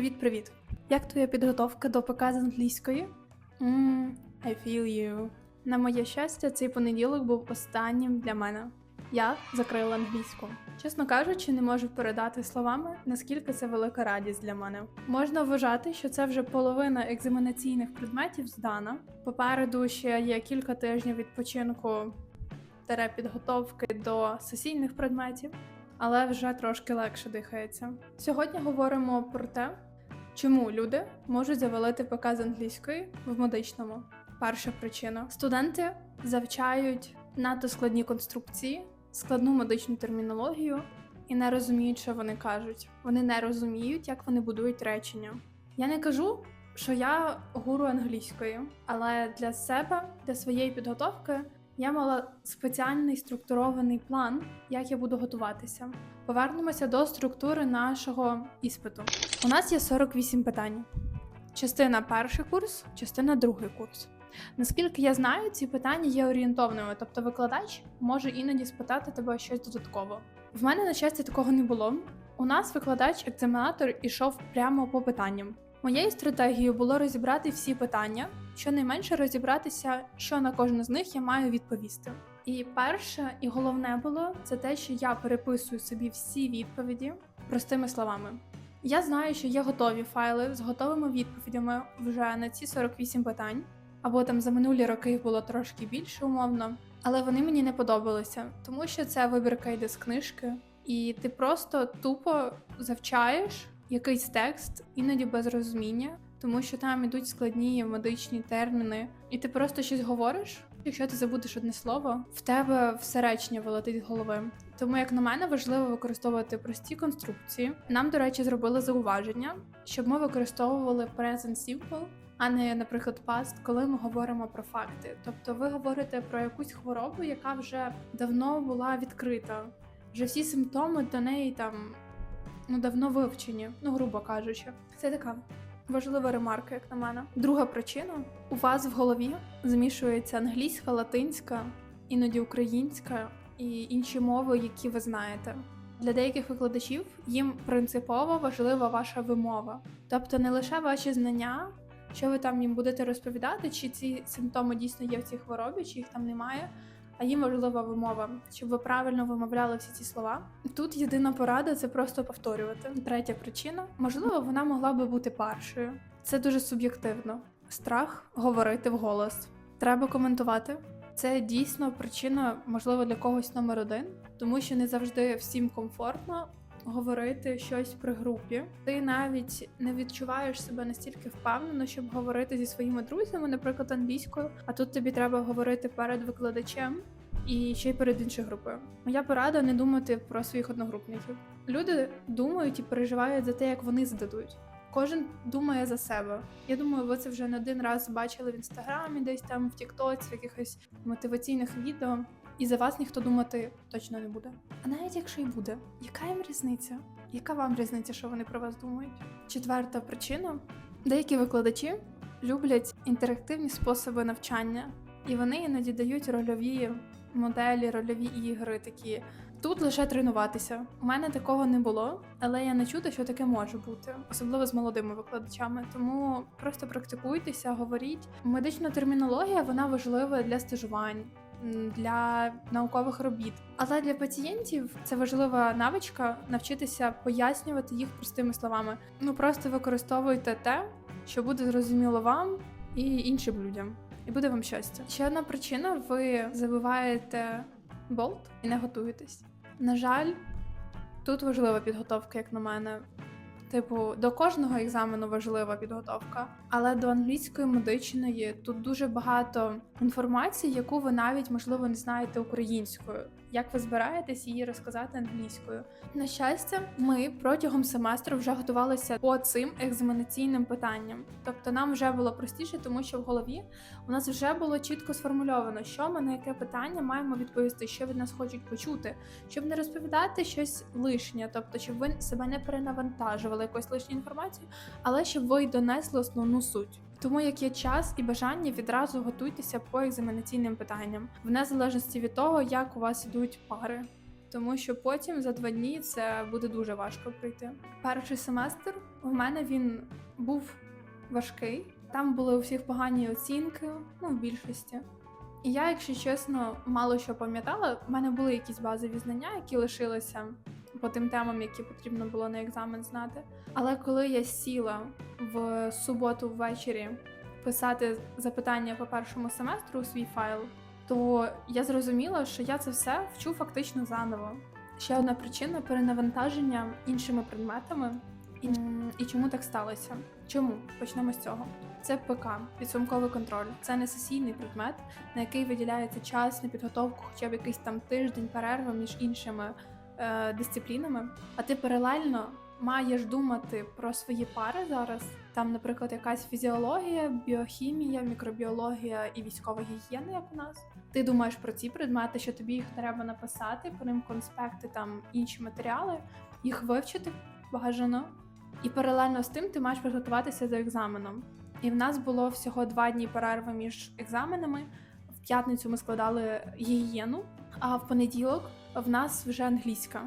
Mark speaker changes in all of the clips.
Speaker 1: Привіт-привіт! Як твоя підготовка до ПК з англійської? Mm, I feel you. На моє щастя, цей понеділок був останнім для мене. Я закрила англійську. Чесно кажучи, не можу передати словами, наскільки це велика радість для мене. Можна вважати, що це вже половина екзаменаційних предметів здана. Попереду ще є кілька тижнів відпочинку тере підготовки до сесійних предметів, але вже трошки легше дихається. Сьогодні говоримо про те, чому люди можуть завалити ПК з англійської в медичному. Перша причина: студенти завчають надто складні конструкції, складну медичну термінологію і не розуміють, що вони кажуть. Вони не розуміють, як вони будують речення. Я не кажу, що я гуру англійської, але для себе, для своєї підготовки, я мала спеціальний структурований план, як я буду готуватися. Повернемося до структури нашого іспиту. У нас є 48 питань. Частина перший курс, частина другий курс. Наскільки я знаю, ці питання є орієнтовними, тобто викладач може іноді спитати тебе щось додатково. В мене, на щастя, такого не було. У нас викладач-екзаменатор ішов прямо по питанням. Моєю стратегією було розібрати всі питання, щонайменше розібратися, що на кожне з них я маю відповісти. І перше і головне було це те, що я переписую собі всі відповіді простими словами. Я знаю, що є готові файли з готовими відповідями вже на ці 48 питань, або там за минулі роки їх було трошки більше умовно, але вони мені не подобалися, тому що це вибірка йде з книжки, і ти просто тупо завчаєш якийсь текст, іноді без розуміння, тому що там ідуть складні медичні терміни, і ти просто щось говориш. Якщо ти забудеш одне слово, в тебе все речення вилетить з голови. Тому, як на мене, важливо використовувати прості конструкції. Нам, до речі, зробили зауваження, щоб ми використовували present simple, а не, наприклад, past, коли ми говоримо про факти. Тобто, ви говорите про якусь хворобу, яка вже давно була відкрита. Вже всі симптоми до неї там ну давно вивчені, ну грубо кажучи. Це така важлива ремарка, як на мене. Друга причина: у вас в голові змішується англійська, латинська, іноді українська і інші мови, які ви знаєте. Для деяких викладачів їм принципово важлива ваша вимова, тобто не лише ваші знання, що ви там їм будете розповідати, чи ці симптоми дійсно є в цій хворобі, чи їх там немає. А їм важлива вимова, щоб ви правильно вимовляли всі ці слова. Тут єдина порада це просто повторювати. Третя причина, можливо, вона могла би бути першою. Це дуже суб'єктивно. Страх говорити вголос. Треба коментувати. Це дійсно причина, можливо, для когось номер один, тому що не завжди всім комфортно говорити щось при групі. Ти навіть не відчуваєш себе настільки впевнено, щоб говорити зі своїми друзями, наприклад, англійською. А тут тобі треба говорити перед викладачем і ще й перед іншою групою. Моя порада не думати про своїх одногрупників. Люди думають і переживають за те, як вони здадуть. Кожен думає за себе. Я думаю, ви це вже не один раз бачили в інстаграмі, десь там в Тіктоці, в якихось мотиваційних відео. І за вас ніхто думати точно не буде. А навіть якщо й буде, яка їм різниця? Яка вам різниця, що вони про вас думають? Четверта причина: деякі викладачі люблять інтерактивні способи навчання, і вони іноді дають рольові моделі, рольові ігри такі. Тут лише тренуватися. У мене такого не було, але я не чула, що таке може бути, особливо з молодими викладачами. Тому просто практикуйтеся, говоріть. Медична термінологія вона важлива для стажувань. Для наукових робіт, але для пацієнтів це важлива навичка навчитися пояснювати їх простими словами. Ну просто використовуйте те, що буде зрозуміло вам і іншим людям, і буде вам щастя. Ще одна причина: ви забиваєте болт і не готуєтесь. На жаль, тут важлива підготовка, як на мене. Типу, до кожного екзамену важлива підготовка, але до англійської медичної тут дуже багато інформації, яку ви навіть можливо не знаєте українською. Як ви збираєтесь її розказати англійською? На щастя, ми протягом семестру вже готувалися по цим екзаменаційним питанням. Тобто нам вже було простіше, тому що в голові у нас вже було чітко сформульовано, що ми на яке питання маємо відповісти, що від нас хочуть почути, щоб не розповідати щось лишнє, тобто щоб ви себе не перенавантажували якоюсь лишньою інформацією, але щоб ви донесли основну суть. Тому як є час і бажання, відразу готуйтеся по екзаменаційним питанням, в незалежності від того, як у вас ідуть пари. тому що потім за два дні це буде дуже важко пройти. Перший семестр у мене він був важкий. Там були у всіх погані оцінки, ну в більшості. І я, якщо чесно, мало що пам'ятала. У мене були якісь базові знання, які лишилися по тим темам, які потрібно було на екзамен знати. Але коли я сіла в суботу ввечері писати запитання по першому семестру у свій файл, то я зрозуміла, що я це все вчу фактично заново. Ще одна причина перенавантаження іншими предметами. І, і чому так сталося? Чому? Почнемо з цього. Це ПК, підсумковий контроль. Це не сесійний предмет, на який виділяється час на підготовку, хоча б якийсь там тиждень перерва між іншими е, дисциплінами. А ти паралельно маєш думати про свої пари зараз. Там, наприклад, якась фізіологія, біохімія, мікробіологія і військова гігієна, як у нас. Ти думаєш про ці предмети, що тобі їх треба написати, по ним конспекти, там інші матеріали, їх вивчити бажано. І паралельно з тим ти маєш підготуватися до екзаменом. І в нас було всього два дні перерви між екзаменами. П'ятницю ми складали гігієну, а в понеділок в нас вже англійська.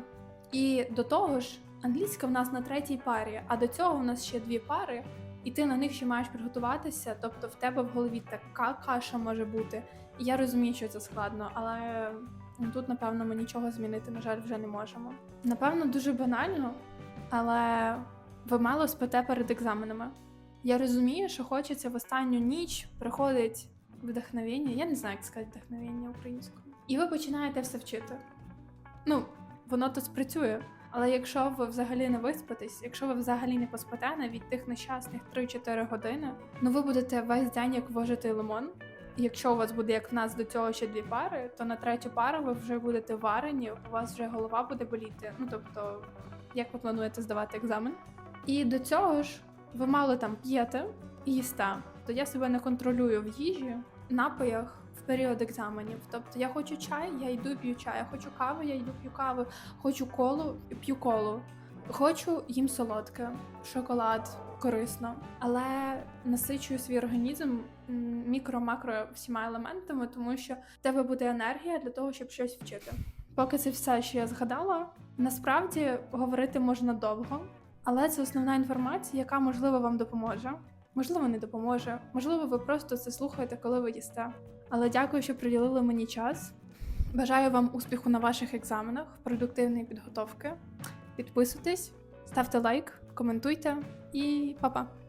Speaker 1: І до того ж, англійська в нас на третій парі, а до цього в нас ще дві пари, і ти на них ще маєш підготуватися. Тобто в тебе в голові така каша може бути. Я розумію, що це складно, але ну, тут, напевно, ми нічого змінити, на жаль, вже не можемо. Напевно, дуже банально, але ви мало спите перед екзаменами. Я розумію, що хочеться в останню ніч приходить вдохновення. Я не знаю, як сказати вдохновення українською. І ви починаєте все вчити. Ну, воно тут спрацює. Але якщо ви взагалі не виспитесь, якщо ви взагалі не поспите навіть тих нещасних 3-4 години, ну ви будете весь день як вожитий лимон. Якщо у вас буде як в нас до цього ще дві пари, то на третю пару ви вже будете варені, у вас вже голова буде боліти. Ну тобто, як ви плануєте здавати екзамен? І до цього ж ви мало там п'єте і їсте, то я себе не контролюю в їжі, напоях в період екзаменів. Тобто я хочу чай, я йду п'ю чай. Я хочу каву, я йду п'ю каву. Хочу колу, п'ю колу. Хочу їм солодке, шоколад корисно, але насичую свій організм мікро-макро всіма елементами, тому що в тебе буде енергія для того, щоб щось вчити. Поки це все, що я згадала, насправді говорити можна довго, але це основна інформація, яка можливо вам допоможе. Можливо, не допоможе. Можливо, ви просто це слухаєте, коли ви їсте. Але дякую, що приділили мені час. Бажаю вам успіху на ваших екзаменах, продуктивної підготовки. Підписуйтесь, ставте лайк, коментуйте і па-па!